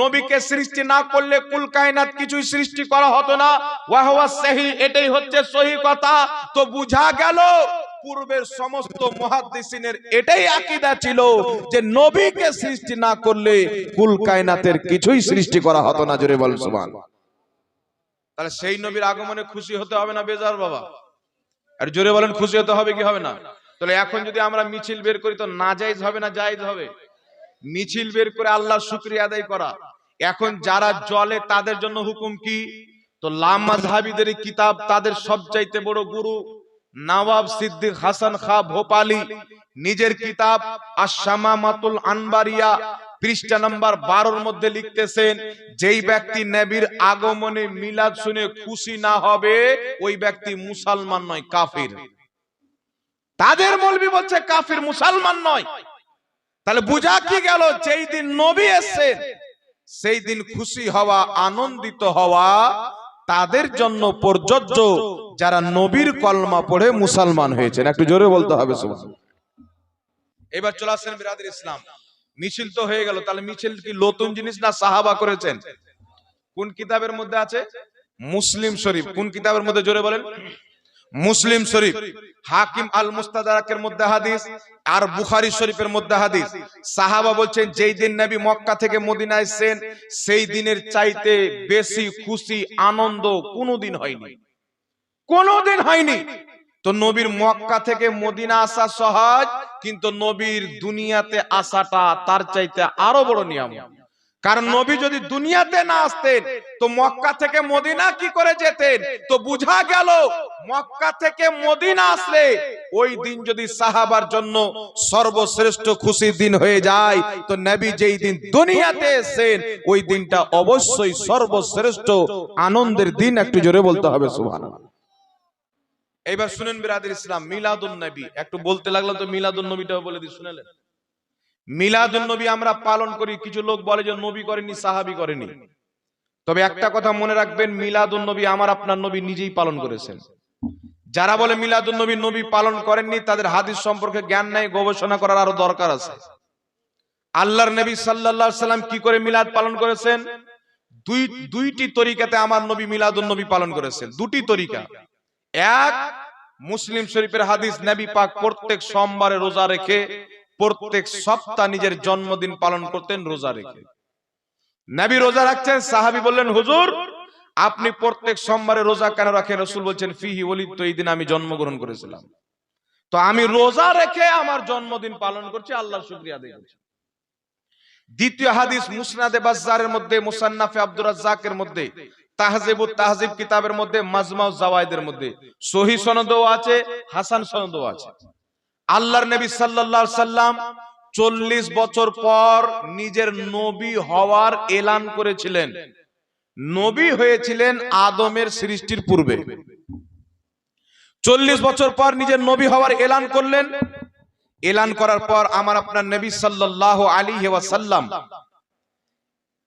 নবীকে সৃষ্টি না করলে কুল কায়নাত কিছুই সৃষ্টি করা হতো না। ওয়াহওয়া সহি এটাই হচ্ছে সহি কথা। তো বুঝা গেল, পূর্বের সমস্ত মুহাদ্দিসিনের এটাই আকীদা ছিল যে নবীকে সৃষ্টি না করলে কুল কায়নাতের কিছুই সৃষ্টি করা হতো না। জোরে বল, সুবহান। তাহলে সেই নবীর আগমনে খুশি হতে হবে না বেজার বাবা? আর জোরে বলেন, খুশি হতে হবে কি হবে না? তাহলে এখন যদি আমরা মিছিল বের করি তো না জায়েজ হবে না জায়েজ হবে? মিছিল বের করে আল্লাহর শুকরিয়া আদায় করা। এখন যারা জলে তাদের জন্য হুকুম কি? তো লামাজহাবিদের কিতাব তাদের সবচাইতে বড় গুরু নওয়াব সিদ্দিক হাসান খা ভোপালি। নিজের কিতাব আশামামাতুল আনবারিয়া পৃষ্ঠা নাম্বার বারোর মধ্যে লিখতেছেন, যেই ব্যক্তি নবীর আগমনে মিলাদ শুনে খুশি না হবে, ওই ব্যক্তি মুসলমান নয়, কাফির। তাদের মলবি বলছে, কাফির মুসলমান নয়। তাহলে বুঝা কি গেল? যেই দিন নবী এসেছেন সেই দিন খুশি হওয়া, আনন্দিত হওয়া তাদের জন্য প্রযোজ্য যারা নবীর কলমা পড়ে মুসলমান হয়েছেন। একটু জোরে বলতে হবে এবার চলে আসেন বিরাদের ইসলাম। মিছিল তো হয়ে গেল, তাহলে মিছিল কি নতুন জিনিস না সাহাবা করেছেন? কোন কিতাবের মধ্যে আছে? মুসলিম শরীফ। কোন কিতাবের মধ্যে? জোরে বলেন। মুসলিম শরীফ হাকিম আল মুস্তাদারাকের মধ্যে হাদিস আর বুখারী শরীফের মধ্যে হাদিস। সাহাবা বলছেন যেই দিন নবী মক্কা থেকে মদিনা এসেছেন সেই দিনের চাইতে বেশি খুশি আনন্দ কোনোদিন হয়নি। কোনোদিন হয়নি। তো নবীর মক্কা থেকে মদিনা আসা সহজ কিন্তু নবীর দুনিয়াতে আসাটা তার চাইতে আরও বড় নিয়ম কারণ নবী যদি দুনিয়াতে না আসতেন তো মক্কা থেকে মদিনা কি করে যেতেন? তো বুঝা গেল মক্কা থেকে মদিনা আসলে ওই দিন যদি সাহাবার জন্য সর্বশ্রেষ্ঠ খুশির দিন হয়ে যায়, তো নবী যেই দিন দুনিয়াতে এসেছেন, ওই দিনটা অবশ্যই সর্বশ্রেষ্ঠ আনন্দের দিন একটু জোরে বলতে হবে, সুবহানাল্লাহ। এইবার শুনেন বিরাদের ইসলাম, মিলাদুন নবী, একটু বলতে লাগলাম তো মিলাদুন নবীটাও বলে দিই, শুনেলেন? মিলাদুন নবী আমরা পালন করি, কিছু লোক বলে যে নবী করেনি সাহাবি করেনি তবে একটা কথা মনে রাখবেন, মিলাদুন নবী আমার, আপনার নবী নিজেই পালন করেছেন। যারা বলে মিলাদুন নবী নবী পালন করেননি, তাদের হাদিস সম্পর্কে জ্ঞান নাই, গবেষণা করার আরও দরকার আছে। আল্লাহর নবী সাল্লাল্লাহু সাল্লাম কি করে মিলাদ পালন করেছেন? দুই, দুইটি তরিকাতে আমার নবী মিলাদুন নবী পালন করেছেন। দুটি তরিকা। এক, মুসলিম শরীফের হাদিস নবী পাক প্রত্যেক সোমবারে রোজা রেখে, প্রত্যেক সপ্তাহ নিজের জন্মদিন পালন করতেন রোজা রেখে। নবী রোজা রাখছেন, সাহাবী বললেন, হুজুর আপনি প্রত্যেক সোমবারে রোজা কেন রাখেন? রসুল বলছেন, ফিহি ওলিদ, তো এই দিন আমি জন্মগ্রহণ করেছিলাম। তো আমি রোজা রেখে আমার জন্মদিন পালন করছি, আল্লাহর শুকরিয়া আদায় দ্বিতীয় হাদিস মুসনাদে বাজ্জারের মধ্যে, মুসান্নাফে আব্দুর মধ্যে তাহজিব কিতাবের মধ্যে মাজমাউ জাওয়াইদের মধ্যে। সহি সনদও আছে, হাসান সনদও আছে। আল্লাহর নবী সাল্লাল্লাহু সাল্লাম চল্লিশ বছর পর নিজের নবী হওয়ার এলান করেছিলেন। নবী হয়েছিলেন আদমের সৃষ্টির পূর্বে। চল্লিশ বছর পর নিজের নবী হওয়ার এলান করলেন। এলান করার পর আমার আপনার নবী সাল্লাল্লাহু আলাইহি ওয়াসাল্লাম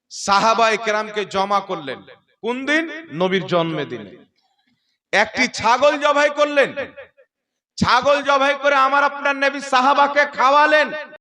সাহাবায়ে কেরামকে জমা করলেন। কোন দিন? নবীর জন্মে দিনে একটি ছাগল জবাই করলেন। ছাগল জবাই করে আমার আপনার নবী সাহাবাকে খাওয়ালেন।